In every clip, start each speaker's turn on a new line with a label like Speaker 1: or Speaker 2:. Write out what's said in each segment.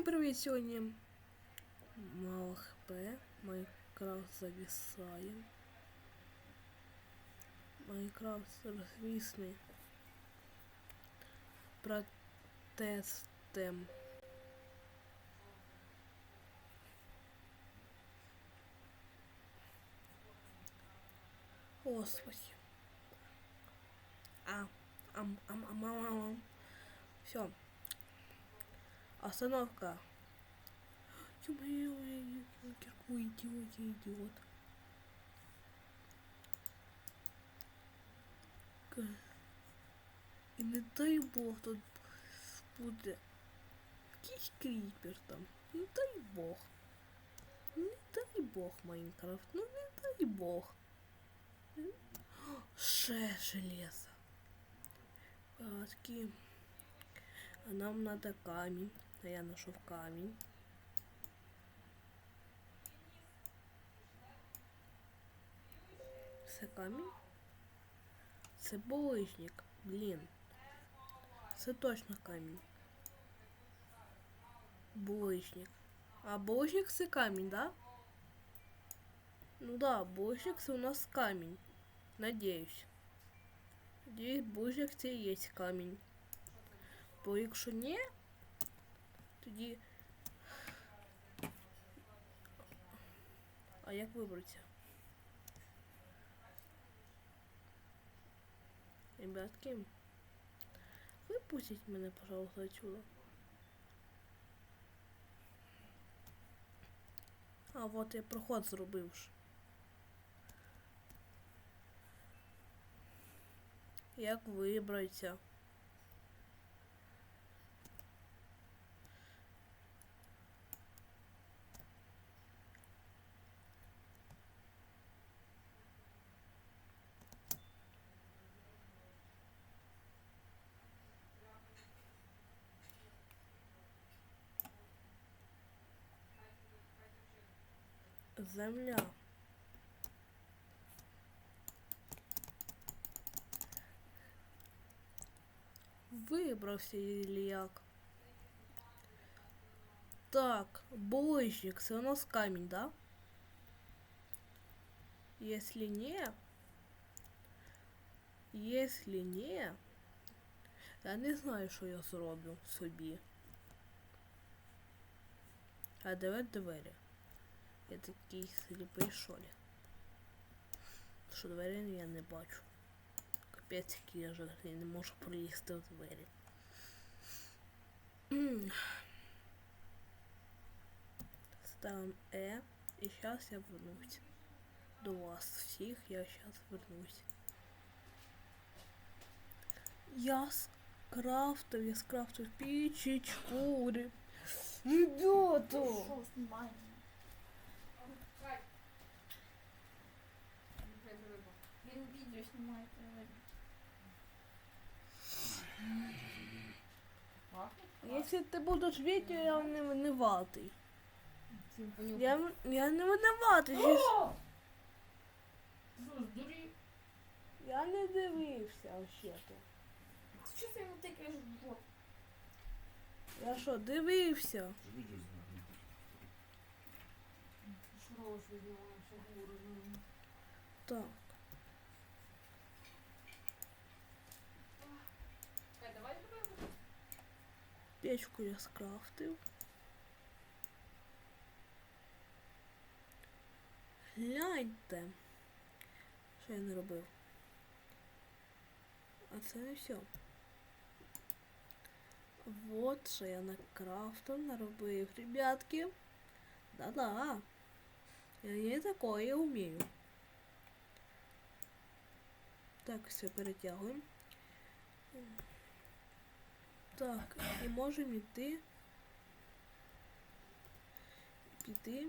Speaker 1: Всім привіт сьогодні. Мало хп. Майнкрафт зависає. Майнкрафт розвісний. Протестем. Господи. А, ам, ам, ам, ам, ам. Все. Остановка. Какой идиот, я идиот. І не дай Бог тут буде якийсь кріпер там. Не дай Бог. Не дай Бог, Майнкрафт. Ну не дай Бог. Ще железо. А нам надо камень А я нашел камень. Це камінь? Це булыжник. Блін. Це точно камінь. Булыжник. А булыжник це камінь, да? Ну да, булыжник це у нас камінь. Надеюсь. Надеюсь, булыжник це і є камінь. Бо якщо ні, тоді. А як вибратися? Ребятки, випустіть мене, пожалуйста, отсюда. А, вот я проход зробив ж. Як вибратися? Земля. Вибрався Іліяк. Так, булыжник, це у нас камень, да? Если не, если не, я не знаю, що я зроблю собі. А давай двері. Я такий сліпий що ли. Що двері я не бачу. Капець, який я жахний, не можу пролізти в двері. Ставим Е. І зараз я вернусь. До вас всіх я зараз вернусь. Я скрафтив, я скрафтив пічечку. ре- Ребята!
Speaker 2: Він відео знімає
Speaker 1: Якщо ти будеш відео, я не винуватий. Я, я не винуватий. Я, я не дивився вообще-то.
Speaker 2: Ти що це йому таке ж
Speaker 1: Я що, дивився?
Speaker 3: Відео
Speaker 1: Так. Печку я скрафтив. Гляньте. Що я не робив. А це не все. Вот що я накрафтив, наробив, ребятки. Да-да. Я не такое умею. Так, все перетягуємо. Так, і можемо йти. Піти.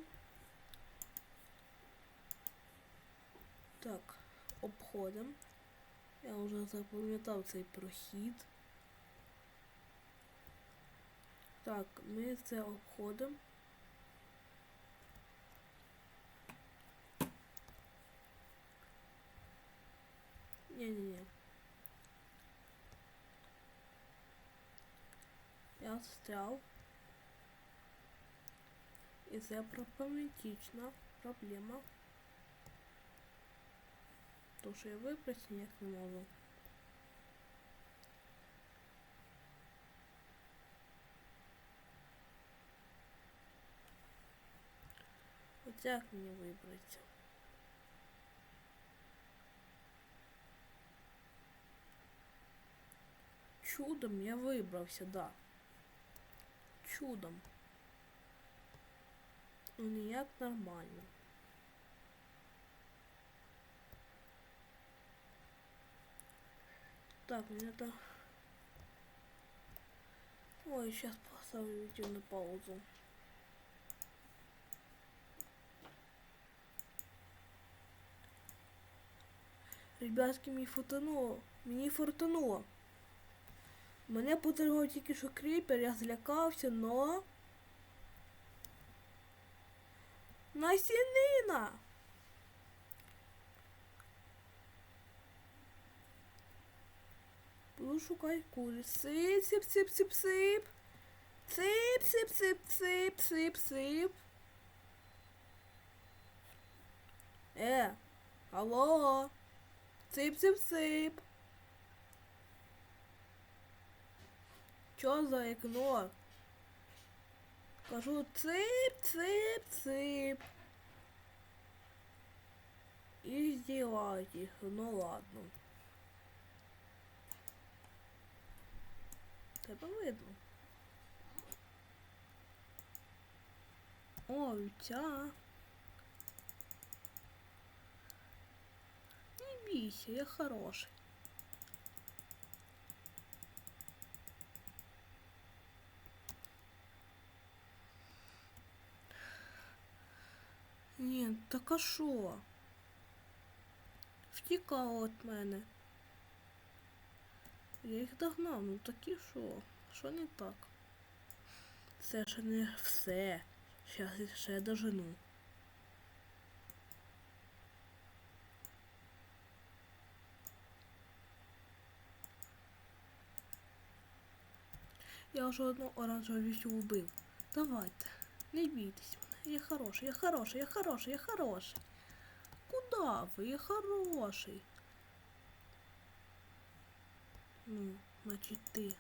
Speaker 1: Так, обходимо. Я вже запам'ятав цей прохід. Так, ми це обходимо. Ні-ні-ні. Я застрял. І це проблематична проблема. То, що я вибрати ніяк не можу. От як мені вибрати? Чудом я вибрався, да. Чудом. Ну ніяк нормально. Так, мне это... Ой, сейчас поставлю видео на паузу. Ребятки, мені фортануло. Мені фортануло. Мене потрогав тільки що кріпер, я злякався, но... Насінина! Буду шукати кури. Сип, сип, сип, сип, сип. Сип, сип, сип, сип, сип, сип. Е, алло. Сип, сип, сип. Чё за ігнор? Кажу цып, цып, цып. И издеваетесь. Ну ладно. Тебе видно. О, ця. Не бійся, я хороший. Так а що? Втікала від мене. Я їх догнав, ну такі що? Що не так? Це ще не все. Я ще дожену. Я вже одну оранжеву віщу вбив. Давайте, не бійтесь. Я хороший, я хороший, я хороший, я хороший. Куда ви? Я хороший. Ну, значить ти.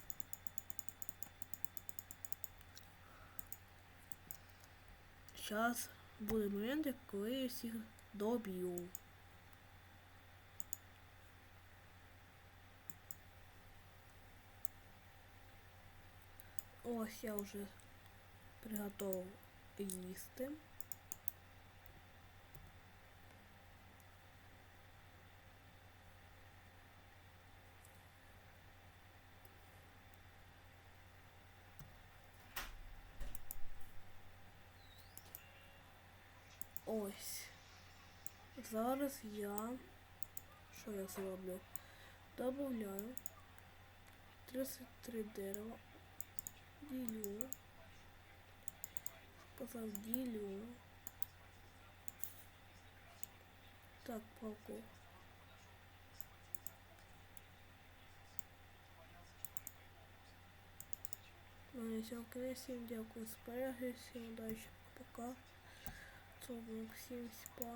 Speaker 1: Зараз буде момент, коли я всіх доб'ю. Ось я вже приготував їсти. Ось. Зараз я. Що я зроблю? Добавляю 33 дерева. Ділю. Сказав ділю. Так, палку. Ну, на сьогодні всім дякую за перегляд, всім удачі, пока. Це був всім спа.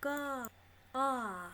Speaker 1: Ка. А.